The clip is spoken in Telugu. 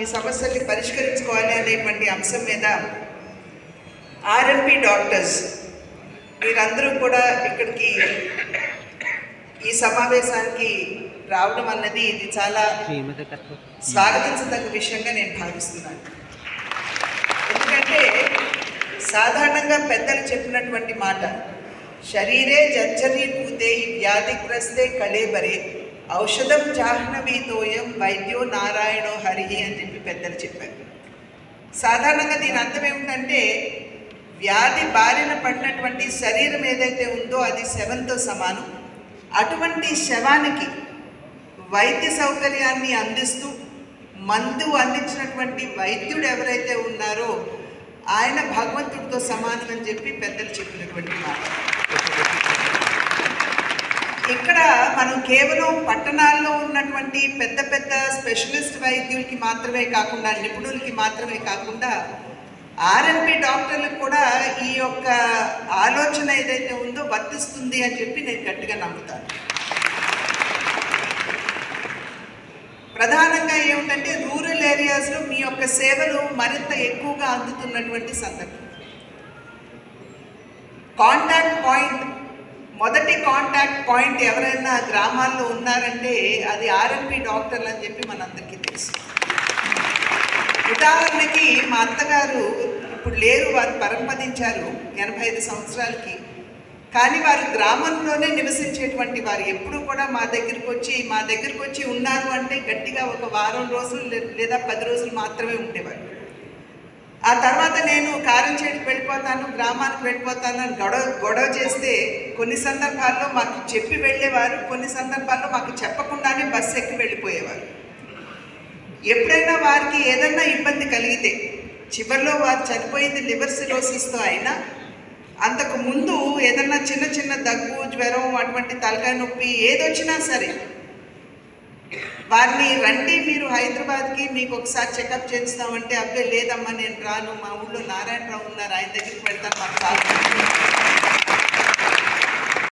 ఈ సమస్యల్ని పరిష్కరించుకోవాలి అనేటువంటి అంశం మీద ఆర్ఎంపీ డాక్టర్స్ మీరందరూ కూడా ఇక్కడికి ఈ సమావేశానికి రావడం అన్నది ఇది చాలా స్వాగతించదగ్గ విషయంగా నేను భావిస్తున్నాను. ఎందుకంటే సాధారణంగా పెద్దలు చెప్పినటువంటి మాట శరీరే జర్జరీ జర్జరీభూతే వ్యాధిగ్రస్తే కళేబరే ఔషధం జాహ్నవీతోయం వైద్యో నారాయణో హరి అని చెప్పి పెద్దలు చెప్పారు. సాధారణంగా దీని అర్థం ఏమిటంటే వ్యాధి బారిన పడినటువంటి శరీరం ఏదైతే ఉందో అది శవంతో సమానం. అటువంటి శవానికి వైద్య సౌకర్యాన్ని అందిస్తూ మందు అందించినటువంటి వైద్యుడు ఎవరైతే ఉన్నారో ఆయన భగవంతుడితో సమానం అని చెప్పి పెద్దలు చెప్పినటువంటి మాట. ఇక్కడ మనం కేవలం పట్టణాల్లో ఉన్నటువంటి పెద్ద పెద్ద స్పెషలిస్ట్ వైద్యులకి మాత్రమే కాకుండా నిపుణులకి మాత్రమే కాకుండా ఆర్ఎంపీ డాక్టర్లకు కూడా ఈ యొక్క ఆలోచన ఏదైతే ఉందో వర్తిస్తుంది అని చెప్పి నేను గట్టిగా నమ్ముతాను. ప్రధానంగా ఏమిటంటే రూరల్ ఏరియాస్లో మీ యొక్క సేవలు మరింత ఎక్కువగా అందుతున్నటువంటి సందర్భం. కాంటాక్ట్ పాయింట్ మొదటి కాంటాక్ట్ పాయింట్ ఎవరైనా గ్రామాల్లో ఉన్నారంటే అది ఆర్ఎంపి డాక్టర్లు అని చెప్పి మనందరికీ తెలుసు. ఉదాహరణకి మా అత్తగారు ఇప్పుడు లేరు వారు పరంపదించారు ఎనభై ఐదు సంవత్సరాలకి. కానీ వారు గ్రామంలోనే నివసించేటువంటి వారు ఎప్పుడూ కూడా మా దగ్గరికి వచ్చి మా దగ్గరికి వచ్చి ఉన్నారు అంటే గట్టిగా ఒక వారం రోజులు లేదా పది రోజులు మాత్రమే ఉండేవారు. తర్వాత నేను కారంచేటికి వెళ్ళిపోతాను గ్రామానికి వెళ్ళిపోతాను అని గొడవ గొడవ చేస్తే కొన్ని సందర్భాల్లో మాకు చెప్పి వెళ్ళేవారు కొన్ని సందర్భాల్లో మాకు చెప్పకుండానే బస్సు ఎక్కి వెళ్ళిపోయేవారు. ఎప్పుడైనా వారికి ఏదన్నా ఇబ్బంది కలిగితే చివరిలో వారు చనిపోయింది లివర్ సిరోసిస్తో అయినా అంతకు ముందు ఏదన్నా చిన్న చిన్న దగ్గు జ్వరం అటువంటి తలకాయ నొప్పి ఏదొచ్చినా సరే వారిని రండి మీరు హైదరాబాద్కి మీకు ఒకసారి చెకప్ చేస్తామంటే అబ్బాయి లేదమ్మా నేను రాను మా ఊళ్ళో నారాయణరావు ఉన్నారు ఆయన దగ్గరికి వెళ్తాను మాకు